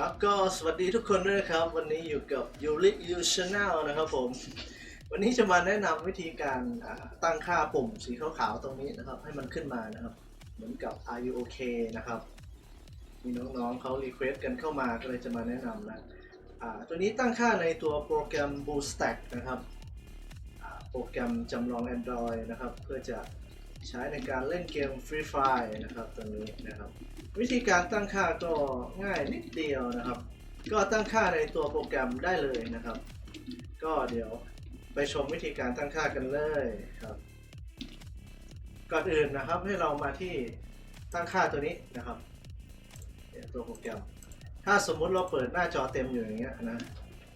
ครับก็สวัสดีทุกคนด้วยนะครับ วันนี้อยู่กับยูริยูชาแนลนะครับผม วันนี้จะมาแนะนำวิธีการอ่าตั้งค่าปุ่มสีขาวๆตรงนี้นะครับ ให้มันขึ้นมานะครับ เหมือนกับ Are you okay นะครับ มีน้องๆเขารีเควสกันเข้ามาก็เลยจะมาแนะนำนะอ่าตัวนี้ตั้งค่าในตัวโปรแกรม BoostStack นะครับอ่าโปรแกรมจำลอง Android นะครับ เพื่อจะ ใช้ในการเล่นเกม Free Fire นะครับตรงนี้นะครับ วิธีการตั้งค่าก็ง่ายนิดเดียวนะครับ ก็ตั้งค่าในตัวโปรแกรมได้เลยนะครับ ก็เดี๋ยวไปชมวิธีการตั้งค่ากันเลยครับก่อนอื่นนะครับให้เรามาที่ตั้งค่าตัวนี้นะครับตัวโปรแกรม ถ้าสมมุติเราเปิดหน้าจอเต็มอยู่อย่างเงี้ยนะ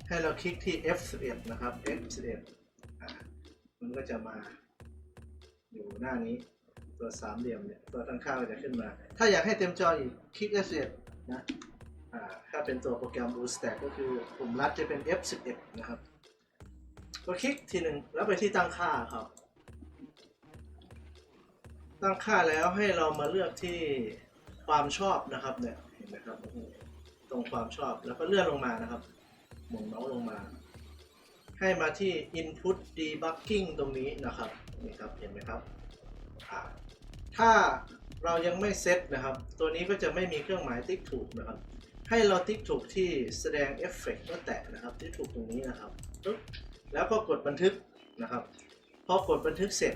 ให้เราคลิกที่ F11 นะครับ F11 มันก็จะมา อยู่หน้านี้ ตัวสามเหลี่ยมเนี่ยตัวตั้งค่าก็จะขึ้นมา ถ้าอยากให้เต็มจออีกคลิก F11 นะอ่าถ้าเป็นตัวโปรแกรม BlueStack ก็คือปุ่มลัดจะเป็น F11 นะครับก็คลิกทีหนึ่งแล้วไปที่ตั้งค่าครับ ตั้งค่าแล้วให้เรามาเลือกที่ความชอบนะครับเนี่ยเห็นไหมครับตรงความชอบแล้วก็เลื่อนลงมานะครับหมุนเมาส์ลงมา ให้มาที่ input debugging ตรงนี้นะครับ นี่ครับเห็นไหมครับถ้าเรายังไม่เซตนะครับ ตัวนี้ก็จะไม่มีเครื่องหมายติ๊กถูกนะครับ ให้เราติ๊กถูกที่แสดงเอฟเฟกต์เมื่อแตะนะครับที่ถูกตรงนี้นะครับแล้วก็กดบันทึกนะครับพอกดบันทึกเสร็จ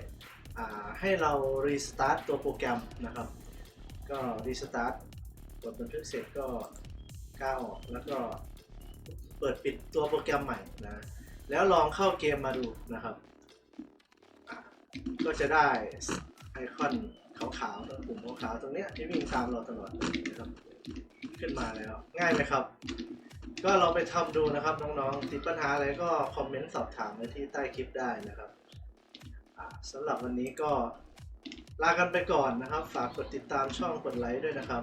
ให้เรารีสตาร์ทตัวโปรแกรมนะครับ ก็รีสตาร์ทกดบันทึกเสร็จก็ก้าวออกแล้วก็เปิดปิดตัวโปรแกรมใหม่นะแล้วลองเข้าเกมมาดูนะครับ ก็จะได้ไอคอนขาวๆตรงปุ่มขาวๆตรงเนี้ยที่วิ่งตามเราตลอดนะครับขึ้นมาแล้วง่ายไหมครับ ก็ลองไปทำดูนะครับน้องๆติดปัญหาอะไรก็คอมเมนต์สอบถามไว้ที่ใต้คลิปได้นะครับสำหรับวันนี้ก็ลากันไปก่อนนะครับ ฝากกดติดตามช่องกดไลค์ด้วยนะครับ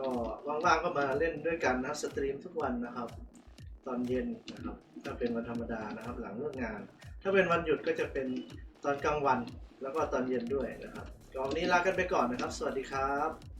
ก็ว่างๆก็มาเล่นด้วยกันนะสตรีมทุกวันนะครับ ตอนเย็นนะครับ ถ้าเป็นวันธรรมดานะครับ หลังเลิกงาน ถ้าเป็นวันหยุดก็จะเป็น ตอนกลางวันแล้วก็ตอนเย็นด้วยนะครับก็วันนี้ลากันไปก่อนนะครับ สวัสดีครับ